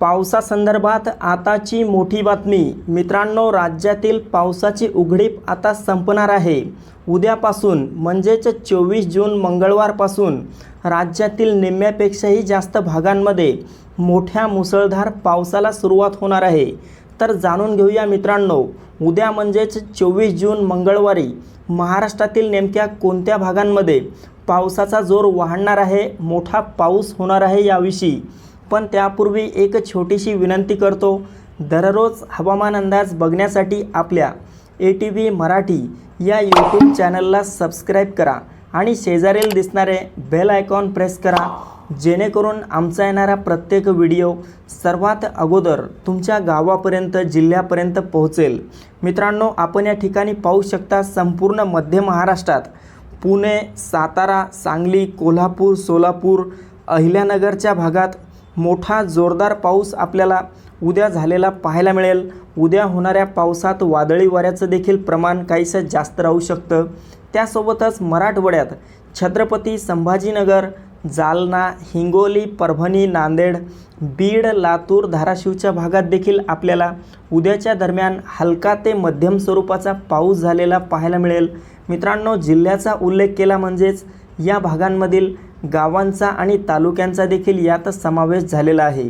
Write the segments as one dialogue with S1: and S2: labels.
S1: पावसासंदर्भात आताची मोठी बातमी. मित्रांनो राज्यातील पावसाची उघडीप आता संपणार आहे. उद्यापासून म्हणजेच चोवीस जून मंगळवारपासून राज्यातील निम्म्यापेक्षाही जास्त भागांमध्ये मोठ्या मुसळधार पावसाला सुरुवात होणार आहे. तर जाणून घेऊया मित्रांनो उद्या म्हणजेच चोवीस जून मंगळवारी महाराष्ट्रातील नेमक्या कोणत्या भागांमध्ये पावसाचा जोर वाढणार आहे मोठा पाऊस होणार आहे याविषयी. पण त्यापूर्वी एक छोटीशी विनंती करतो. दररोज हवामान अंदाज बघण्यासाठी आपल्या ए टी व्ही मराठी या यूट्यूब चॅनलला सबस्क्राईब करा आणि शेजारील दिसणारे बेल आयकॉन प्रेस करा. जेणेकरून आमचा येणारा प्रत्येक व्हिडिओ सर्वात अगोदर तुमच्या गावापर्यंत जिल्ह्यापर्यंत पोहोचेल. मित्रांनो आपण या ठिकाणी पाहू शकता संपूर्ण मध्य महाराष्ट्रात. पुणे सातारा सांगली कोल्हापूर सोलापूर अहिल्यानगरच्या भागात मोठा जोरदार पाऊस आपल्याला उद्या झालेला पाहायला मिळेल. उद्या होणाऱ्या पावसात वादळी वाऱ्याचं देखील प्रमाण काहीसं जास्त राहू शकतं. त्यासोबतच मराठवाड्यात छत्रपती संभाजीनगर जालना हिंगोली परभणी नांदेड बीड लातूर धाराशिवच्या भागात देखील आपल्याला उद्याच्या दरम्यान हलका ते मध्यम स्वरूपाचा पाऊस झालेला पाहायला मिळेल. मित्रांनो जिल्ह्याचा उल्लेख केला म्हणजेच या भागांमधील गावांचा आणि तालुक्यांचा देखील यात समावेश झालेला आहे.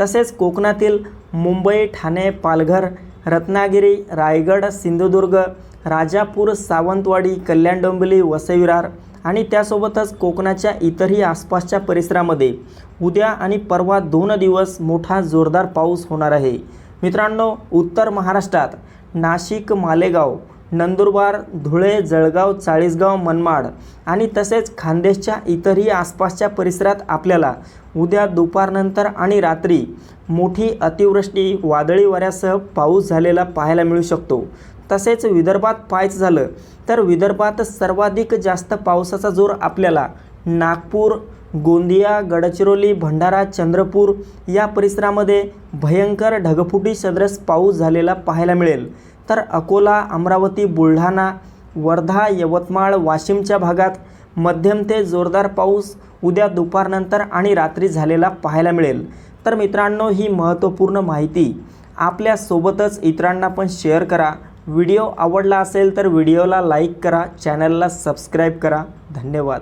S1: तसेच कोकणातील मुंबई ठाणे पालघर रत्नागिरी रायगड सिंधुदुर्ग राजापूर सावंतवाडी कल्याण डोंबिवली वसईविरार आणि त्यासोबतच कोकणाच्या इतरही आसपासच्या परिसरामध्ये उद्या आणि परवा दोन दिवस मोठा जोरदार पाऊस होणार आहे. मित्रांनो उत्तर महाराष्ट्रात नाशिक मालेगाव नंदुरबार धुळे जळगाव चाळीसगाव मनमाड आणि तसेच खानदेशच्या इतरही आसपासच्या परिसरात आपल्याला उद्या दुपारनंतर आणि रात्री मोठी अतिवृष्टी वादळी वाऱ्यासह पाऊस झालेला पाहायला मिळू शकतो. तसेच विदर्भात पाहायचं झालं तर विदर्भात सर्वाधिक जास्त पावसाचा जोर आपल्याला नागपूर गोंदिया गडचिरोली भंडारा चंद्रपूर या परिसरामध्ये भयंकर ढगफुटी सदृश पाऊस झालेला पाहायला मिळेल. तर अकोला अमरावती बुलढाणा वर्धा यवतमाळ वाशिमच्या भागात मध्यम ते जोरदार पाऊस उद्या दुपारनंतर आणि रात्री झालेला पाहायला मिळेल. तर मित्रांनो ही महत्त्वपूर्ण माहिती आपल्यासोबतच इतरांना पण शेअर करा. व्हिडिओ आवडला असेल तर व्हिडिओला लाईक करा चॅनलला सबस्क्राईब करा. धन्यवाद.